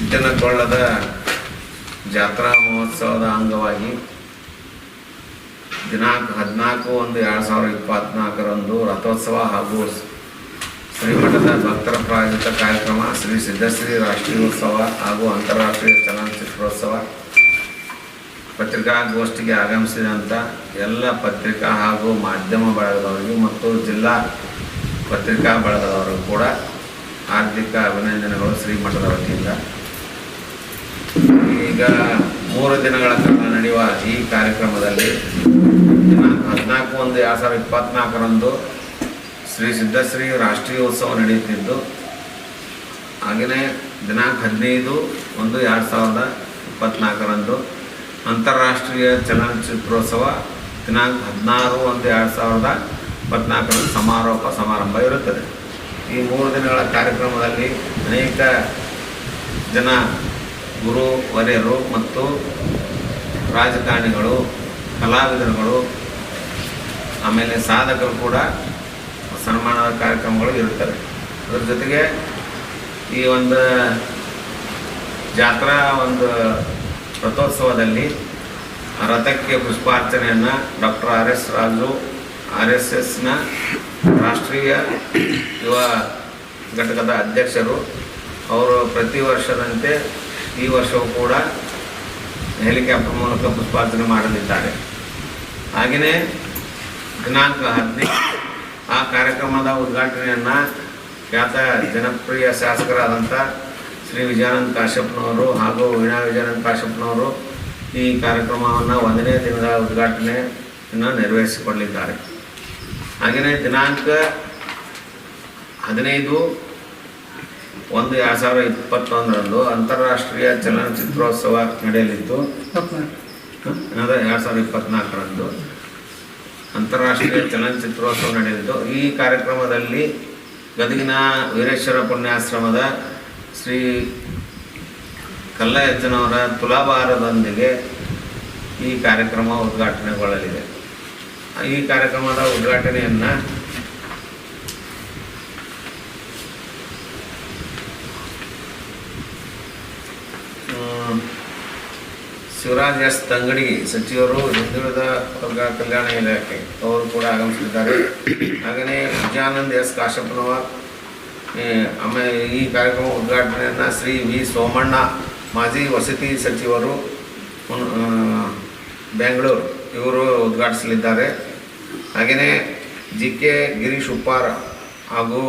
ಚಿತ್ತನಗೊಳ್ಳದ ಜಾತ್ರಾ ಮಹೋತ್ಸವದ ಅಂಗವಾಗಿ ದಿನಾಂಕ ಹದಿನಾಲ್ಕು ಒಂದು ಎರಡು ಸಾವಿರದ ಇಪ್ಪತ್ನಾಲ್ಕರಂದು ರಥೋತ್ಸವ ಹಾಗೂ ಶ್ರೀಮಠದ ಭಕ್ತರ ಪ್ರಾಯೋಜಿತ ಕಾರ್ಯಕ್ರಮ ಶ್ರೀ ಸಿದ್ಧಶ್ರೀ ರಾಷ್ಟ್ರೀಯೋತ್ಸವ ಹಾಗೂ ಅಂತಾರಾಷ್ಟ್ರೀಯ ಚಲನಚಿತ್ರೋತ್ಸವ. ಪತ್ರಿಕಾಗೋಷ್ಠಿಗೆ ಆಗಮಿಸಿದಂಥ ಎಲ್ಲ ಪತ್ರಿಕಾ ಹಾಗೂ ಮಾಧ್ಯಮ ಬಳಗದವರಿಗೂ ಮತ್ತು ಜಿಲ್ಲಾ ಪತ್ರಿಕಾ ಬಳಗದವರಿಗೂ ಕೂಡ ಹಾರ್ದಿಕ ಅಭಿನಂದನೆಗಳು ಶ್ರೀಮಠದ ವತಿಯಿಂದ. ಈಗ ಮೂರು ದಿನಗಳ ಕಾಲ ನಡೆಯುವ ಈ ಕಾರ್ಯಕ್ರಮದಲ್ಲಿ ದಿನಾಂಕ ಹದಿನಾಲ್ಕು ಒಂದು ಎರಡು ಸಾವಿರದ ಇಪ್ಪತ್ನಾಲ್ಕರಂದು ಶ್ರೀ ಸಿದ್ಧಶ್ರೀ ರಾಷ್ಟ್ರೀಯ ಉತ್ಸವ ನಡೆಯುತ್ತಿದ್ದು ಹಾಗೆಯೇ ದಿನಾಂಕ ಹದಿನೈದು ಒಂದು ಎರಡು ಸಾವಿರದ ಇಪ್ಪತ್ನಾಲ್ಕರಂದು ಅಂತಾರಾಷ್ಟ್ರೀಯ ಚಲನಚಿತ್ರೋತ್ಸವ ದಿನಾಂಕ ಹದಿನಾರು ಒಂದು ಎರಡು ಸಾವಿರದ ಇಪ್ಪತ್ನಾಲ್ಕರಂದು ಸಮಾರೋಪ ಸಮಾರಂಭ ಇರುತ್ತದೆ. ಈ ಮೂರು ದಿನಗಳ ಕಾರ್ಯಕ್ರಮದಲ್ಲಿ ಅನೇಕ ಜನ ಗುರು ವರ್ಯರು ಮತ್ತು ರಾಜಕಾರಣಿಗಳು, ಕಲಾವಿದರುಗಳು, ಆಮೇಲೆ ಸಾಧಕರು ಕೂಡ ಸನ್ಮಾನದ ಕಾರ್ಯಕ್ರಮಗಳು ಇರುತ್ತವೆ. ಅದ್ರ ಜೊತೆಗೆ ಈ ಒಂದು ಜಾತ್ರಾ ಒಂದು ರಥೋತ್ಸವದಲ್ಲಿ ರಥಕ್ಕೆ ಪುಷ್ಪಾರ್ಚನೆಯನ್ನು doctor R S Raju R S ಎಸ್ನ ರಾಷ್ಟ್ರೀಯ ಯುವ ಘಟಕದ ಅಧ್ಯಕ್ಷರು, ಅವರು ಪ್ರತಿ ವರ್ಷದಂತೆ ಈ ವರ್ಷವೂ ಕೂಡ ಹೆಲಿಕಾಪ್ಟರ್ ಮೂಲಕ ಪುಷ್ಪಾರ್ಚನೆ ಮಾಡಲಿದ್ದಾರೆ. ಹಾಗೆಯೇ ದಿನಾಂಕ ಹದಿನೈದು ಆ ಕಾರ್ಯಕ್ರಮದ ಉದ್ಘಾಟನೆಯನ್ನು ಖ್ಯಾತ ಜನಪ್ರಿಯ ಶಾಸಕರಾದಂಥ ಶ್ರೀ ವಿಜಯಾನಂದ ಕಾಶ್ಯಪ್ನವರು ಹಾಗೂ ವೀಣಾ ವಿಜಯಾನಂದ ಕಾಶ್ಯಪ್ನವರು ಈ ಕಾರ್ಯಕ್ರಮವನ್ನು ಒಂದನೇ ದಿನದ ಉದ್ಘಾಟನೆಯನ್ನು ನೆರವೇರಿಸಿಕೊಳ್ಳಿದ್ದಾರೆ ಹಾಗೆಯೇ ದಿನಾಂಕ ಹದಿನೈದು ಒಂದು ಎರಡು ಸಾವಿರದ ಇಪ್ಪತ್ತೊಂದರಂದು ಅಂತಾರಾಷ್ಟ್ರೀಯ ಚಲನಚಿತ್ರೋತ್ಸವ ನಡೆಯಲಿದ್ದು ಅದೇ ಎರಡು ಸಾವಿರದ ಇಪ್ಪತ್ನಾಲ್ಕರಂದು ಅಂತಾರಾಷ್ಟ್ರೀಯ ಚಲನಚಿತ್ರೋತ್ಸವ ನಡೆಯಲಿದ್ದು, ಈ ಕಾರ್ಯಕ್ರಮದಲ್ಲಿ ಗದಗಿನ ವೀರೇಶ್ವರ ಪುಣ್ಯಾಶ್ರಮದ ಶ್ರೀ ಕಲ್ಲಯ್ಯಜ್ಜನವರ ತುಲಾಭಾರದೊಂದಿಗೆ ಈ ಕಾರ್ಯಕ್ರಮ ಉದ್ಘಾಟನೆಗೊಳ್ಳಲಿದೆ. ಈ ಕಾರ್ಯಕ್ರಮದ ಉದ್ಘಾಟನೆಯನ್ನು ಶಿವರಾಜ್ ಎಸ್ ತಂಗಡಿ ಸಚಿವರು ಹಿಂದುಳಿದ ವರ್ಗ ಕಲ್ಯಾಣ ಇಲಾಖೆ, ಅವರು ಕೂಡ ಆಗಮಿಸಲಿದ್ದಾರೆ ಹಾಗೆಯೇ ವಿಜಯಾನಂದ್ ಎಸ್ ಕಾಶಪ್ಪನವರ್ ಆಮೇಲೆ ಈ ಕಾರ್ಯಕ್ರಮ ಉದ್ಘಾಟನೆಯನ್ನು ಶ್ರೀ ವಿ ಸೋಮಣ್ಣ, ಮಾಜಿ ವಸತಿ ಸಚಿವರು ಬೆಂಗಳೂರು, ಇವರು ಉದ್ಘಾಟಿಸಲಿದ್ದಾರೆ. ಹಾಗೆಯೇ ಜಿ ಕೆ ಗಿರೀಶ್ ಉಪ್ಪಾರ ಹಾಗೂ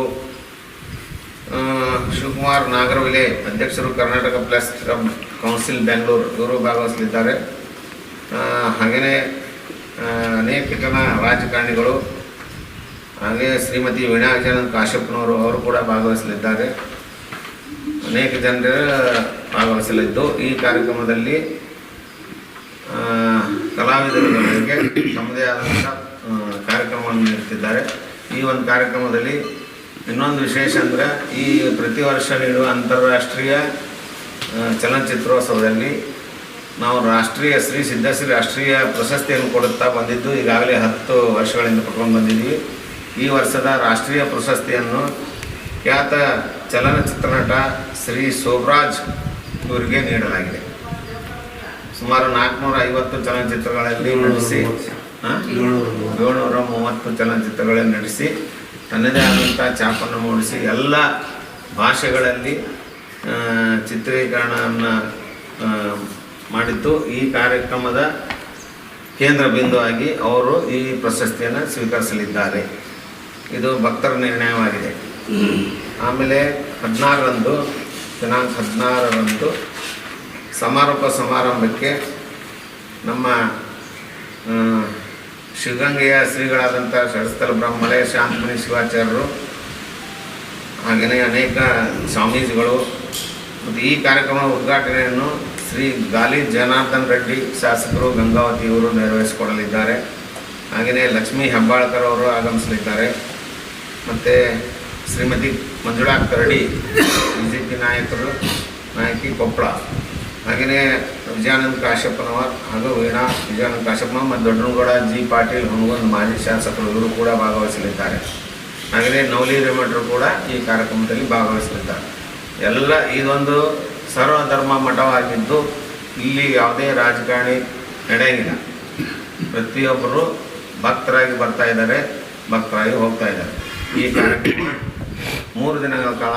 ಶಿವಕುಮಾರ್ ನಾಗರವಿಲೆ ಅಧ್ಯಕ್ಷರು Karnataka plus club council Bengaluru, ಇವರು ಭಾಗವಹಿಸಲಿದ್ದಾರೆ. ಹಾಗೆಯೇ ಅನೇಕ ಜನ ರಾಜಕಾರಣಿಗಳು, ಹಾಗೆ ಶ್ರೀಮತಿ ವೀಣಾ ಕಾಶಪ್ಪನವರು ಅವರು ಕೂಡ ಭಾಗವಹಿಸಲಿದ್ದಾರೆ. ಅನೇಕ ಜನರು ಭಾಗವಹಿಸಲಿದ್ದು, ಈ ಕಾರ್ಯಕ್ರಮದಲ್ಲಿ ಕಲಾವಿದರೊಂದಿಗೆ ತಮ್ಮದೇ ಆದಂಥ ಕಾರ್ಯಕ್ರಮವನ್ನು ನೀಡುತ್ತಿದ್ದಾರೆ. ಈ ಒಂದು ಕಾರ್ಯಕ್ರಮದಲ್ಲಿ ಇನ್ನೊಂದು ವಿಶೇಷ ಅಂದರೆ ಈ ಪ್ರತಿ ವರ್ಷ ನೀಡುವ ಅಂತಾರಾಷ್ಟ್ರೀಯ ಚಲನಚಿತ್ರೋತ್ಸವದಲ್ಲಿ ನಾವು ರಾಷ್ಟ್ರೀಯ ಶ್ರೀ ಸಿದ್ಧಶ್ರೀ ರಾಷ್ಟ್ರೀಯ ಪ್ರಶಸ್ತಿಯನ್ನು ಕೊಡುತ್ತಾ ಬಂದಿದ್ದು ಈಗಾಗಲೇ ಹತ್ತು ವರ್ಷಗಳಿಂದ ಕೊಟ್ಕೊಂಡು ಬಂದಿದ್ದೀವಿ. ಈ ವರ್ಷದ ರಾಷ್ಟ್ರೀಯ ಪ್ರಶಸ್ತಿಯನ್ನು ಖ್ಯಾತ ಚಲನಚಿತ್ರ ನಟ ಶ್ರೀ ಶೋಭರಾಜ್ ಇವರಿಗೆ ನೀಡಲಾಗಿದೆ. ಸುಮಾರು ನಾಲ್ಕುನೂರ ಐವತ್ತು ಚಲನಚಿತ್ರಗಳಲ್ಲಿ ನಡೆಸಿ? ಏಳ್ನೂರ ಮೂವತ್ತು. ಚಲನಚಿತ್ರಗಳಲ್ಲಿ ನಟಿಸಿ ತನ್ನದೇ ಆದಂಥ ಛಾಪನ್ನು ಮೂಡಿಸಿ ಎಲ್ಲ ಭಾಷೆಗಳಲ್ಲಿ ಚಿತ್ರೀಕರಣವನ್ನು ಮಾಡಿತ್ತು ಈ ಕಾರ್ಯಕ್ರಮದ ಕೇಂದ್ರ ಬಿಂದುವಾಗಿ ಅವರು ಈ ಪ್ರಶಸ್ತಿಯನ್ನು ಸ್ವೀಕರಿಸಲಿದ್ದಾರೆ. ಇದು ಭಕ್ತರ ನಿರ್ಣಯವಾಗಿದೆ. ಆಮೇಲೆ ಹದಿನಾರರಂದು, ದಿನಾಂಕ ಹದಿನಾರರಂದು ಸಮಾರೋಪ ಸಮಾರಂಭಕ್ಕೆ ನಮ್ಮ ಶಿವಗಂಗೆಯ ಶ್ರೀಗಳಾದಂಥ ಷಡಸ್ಥಲ ಬ್ರಹ್ಮಳೆ ಶಾಂತಮಣಿ ಶಿವಾಚಾರ್ಯರು, ಹಾಗೆಯೇ ಅನೇಕ ಸ್ವಾಮೀಜಿಗಳು. ಮತ್ತು ಈ ಕಾರ್ಯಕ್ರಮದ ಉದ್ಘಾಟನೆಯನ್ನು ಶ್ರೀ ಗಾಲಿ ಜನಾರ್ದನ್ ರೆಡ್ಡಿ ಶಾಸಕರು ಗಂಗಾವತಿ ಇವರು ನೆರವೇರಿಸಿಕೊಡಲಿದ್ದಾರೆ. ಹಾಗೆಯೇ ಲಕ್ಷ್ಮೀ ಹೆಬ್ಬಾಳ್ಕರ್ ಅವರು ಆಗಮಿಸಲಿದ್ದಾರೆ. ಮತ್ತು Shrimati Manjula Karadi B J P ನಾಯಕರು, ನಾಯಕಿ ಕೊಪ್ಪಳ ಹಾಗೆಯೇ ವಿಜಯಾನಂದ ಕಾಶ್ಯಪ್ಪನವರ್ ಹಾಗೂ ವೀಣಾ ವಿಜಯಾನಂದ ಕಾಶ್ಯಪ್ಪನವರ್ ಮತ್ತು ದೊಡ್ಡನಗೌಡ ಜಿ ಪಾಟೀಲ್ ಹುಣಗುಂದ್ ಮಾಜಿ ಶಾಸಕರು ಇವರು ಕೂಡ ಭಾಗವಹಿಸಲಿದ್ದಾರೆ. ಹಾಗೆಯೇ ನವಲಿ ರೇಮಠರು ಕೂಡ ಈ ಕಾರ್ಯಕ್ರಮದಲ್ಲಿ ಭಾಗವಹಿಸಲಿದ್ದಾರೆ. ಎಲ್ಲ ಇದೊಂದು ಸರ್ವಧರ್ಮ ಮಠವಾಗಿದ್ದು ಇಲ್ಲಿ ಯಾವುದೇ ರಾಜಕಾರಣಿ ನಡೆಯಂಗಿಲ್ಲ. ಪ್ರತಿಯೊಬ್ಬರು ಭಕ್ತರಾಗಿ ಬರ್ತಾ ಇದ್ದಾರೆ, ಭಕ್ತರಾಗಿ ಹೋಗ್ತಾ ಇದ್ದಾರೆ. ಈ ಕಾರ್ಯಕ್ರಮ ಮೂರು ದಿನಗಳ ಕಾಲ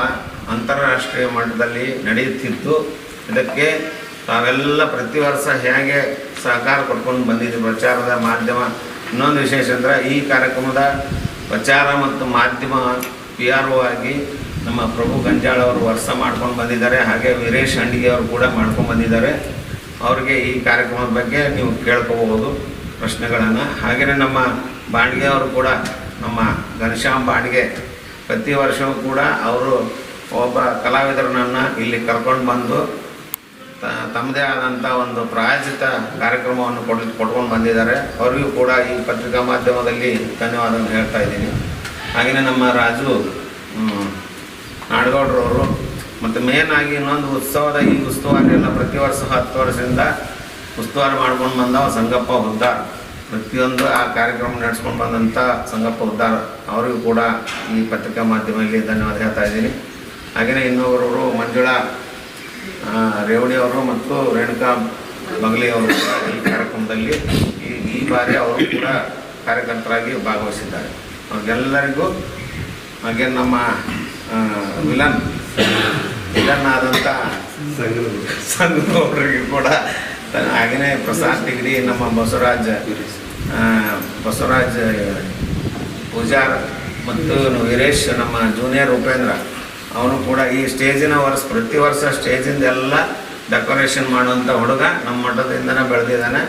ಅಂತಾರಾಷ್ಟ್ರೀಯ ಮಟ್ಟದಲ್ಲಿ ನಡೆಯುತ್ತಿದ್ದು ಇದಕ್ಕೆ ತಾವೆಲ್ಲ ಪ್ರತಿ ವರ್ಷ ಹೇಗೆ ಸಹಕಾರ ಕೊಟ್ಕೊಂಡು ಬಂದಿದ್ದೀವಿ ಪ್ರಚಾರದ ಮಾಧ್ಯಮ. ಇನ್ನೊಂದು ವಿಶೇಷ ಅಂದರೆ ಈ ಕಾರ್ಯಕ್ರಮದ ಪ್ರಚಾರ ಮತ್ತು ಮಾಧ್ಯಮ ಪಿ ಆರ್ ಒ ಆಗಿ ನಮ್ಮ ಪ್ರಭು ಗಂಜಾಳ ಅವರು ವರ್ಷ ಮಾಡ್ಕೊಂಡು ಬಂದಿದ್ದಾರೆ. ಹಾಗೆ ವೀರೇಶ್ ಅಂಡಿಗೆ ಅವರು ಕೂಡ ಮಾಡ್ಕೊಂಡು ಬಂದಿದ್ದಾರೆ. ಅವ್ರಿಗೆ ಈ ಕಾರ್ಯಕ್ರಮದ ಬಗ್ಗೆ ನೀವು ಕೇಳ್ಕೋಬಹುದು ಪ್ರಶ್ನೆಗಳನ್ನು. ಹಾಗೆಯೇ ನಮ್ಮ ಬಾಂಡ್ಗೆ ಅವರು ಕೂಡ, ನಮ್ಮ ಘನಶ್ಯಾಮ್ ಬಾಂಡ್ಗೆ ಪ್ರತಿ ವರ್ಷವೂ ಕೂಡ ಅವರು ಒಬ್ಬ ಕಲಾವಿದರನ್ನು ಇಲ್ಲಿ ಕರ್ಕೊಂಡು ಬಂದು ತಮ್ಮದೇ ಆದಂಥ ಒಂದು ಪ್ರಾಯೋಜಿತ ಕಾರ್ಯಕ್ರಮವನ್ನು ಕೊಡ್ ಕೊಟ್ಕೊಂಡು ಬಂದಿದ್ದಾರೆ. ಅವರಿಗೂ ಕೂಡ ಈ ಪತ್ರಿಕಾ ಮಾಧ್ಯಮದಲ್ಲಿ ಧನ್ಯವಾದವನ್ನು ಹೇಳ್ತಾ ಇದ್ದೀನಿ. ಹಾಗೆಯೇ ನಮ್ಮ ರಾಜು ನಾಡಗೌಡ್ರವರು ಮತ್ತು ಮೇನ್ ಆಗಿ ಇನ್ನೊಂದು ಉತ್ಸವದ ಈ ಪ್ರತಿ ವರ್ಷ ಹತ್ತು ವರ್ಷದಿಂದ ಉಸ್ತುವಾರಿ ಮಾಡ್ಕೊಂಡು ಬಂದವ ಸಂಗಪ್ಪ ಉದ್ದಾರ್. ಪ್ರತಿಯೊಂದು ಆ ಕಾರ್ಯಕ್ರಮ ನಡೆಸ್ಕೊಂಡು ಬಂದಂಥ ಸಂಗಪ್ಪ ಉದ್ದಾರ್ ಅವರಿಗೂ ಕೂಡ ಈ ಪತ್ರಿಕಾ ಮಾಧ್ಯಮದಲ್ಲಿ ಧನ್ಯವಾದ ಹೇಳ್ತಾ ಇದ್ದೀನಿ. ಹಾಗೆಯೇ ಇನ್ನೊಬ್ಬರವರು ಮಂಜುಳಾ ಅವರು ಮತ್ತು ರೇಣುಕಾ ಬಗಲಿ ಅವರು ಕೂಡ ಈ ಕಾರ್ಯಕ್ರಮದಲ್ಲಿ ಈ ಬಾರಿ ಅವರು ಕೂಡ ಕಾರ್ಯಕರ್ತರಾಗಿ ಭಾಗವಹಿಸಿದ್ದಾರೆ. ಅವ್ರಿಗೆಲ್ಲರಿಗೂ ಹಾಗೆ ನಮ್ಮ ವಿಲನ್ ವಿಲನ್ ಆದಂಥ ಸಂಘದವರಿಗೆ ಕೂಡ ಹಾಗೆಯೇ ಪ್ರಸಾದ್ ಡಿಗ್ರಿ ನಮ್ಮ ಬಸವರಾಜ್ ಬಸವರಾಜ್ ಪೂಜಾರ್ ಮತ್ತು ವೀರೇಶ್, ನಮ್ಮ ಜೂನಿಯರ್ ಉಪೇಂದ್ರ ಅವನು ಕೂಡ ಈ ಸ್ಟೇಜಿನ ವರ್ಷ, ಪ್ರತಿ ವರ್ಷ ಸ್ಟೇಜಿಂದ ಎಲ್ಲ ಡೆಕೋರೇಷನ್ ಮಾಡುವಂಥ ಹುಡುಗ ನಮ್ಮ ಮಠದಿಂದನೇ ಬೆಳೆದಿದ್ದಾನೆ.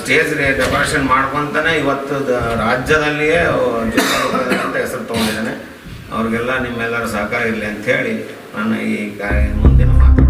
ಸ್ಟೇಜ್ ಡೆಕೋರೇಷನ್ ಮಾಡ್ಕೊತಾನೆ ಇವತ್ತು ರಾಜ್ಯದಲ್ಲಿಯೇ ಅಂತ ಹೆಸರು ತೊಗೊಂಡಿದ್ದಾನೆ. ಅವ್ರಿಗೆಲ್ಲ ನಿಮ್ಮೆಲ್ಲರ ಸಹಕಾರ ಇರಲಿ ಅಂಥೇಳಿ ನಾನು ಈ ಮುಂದಿನ ಮಾತು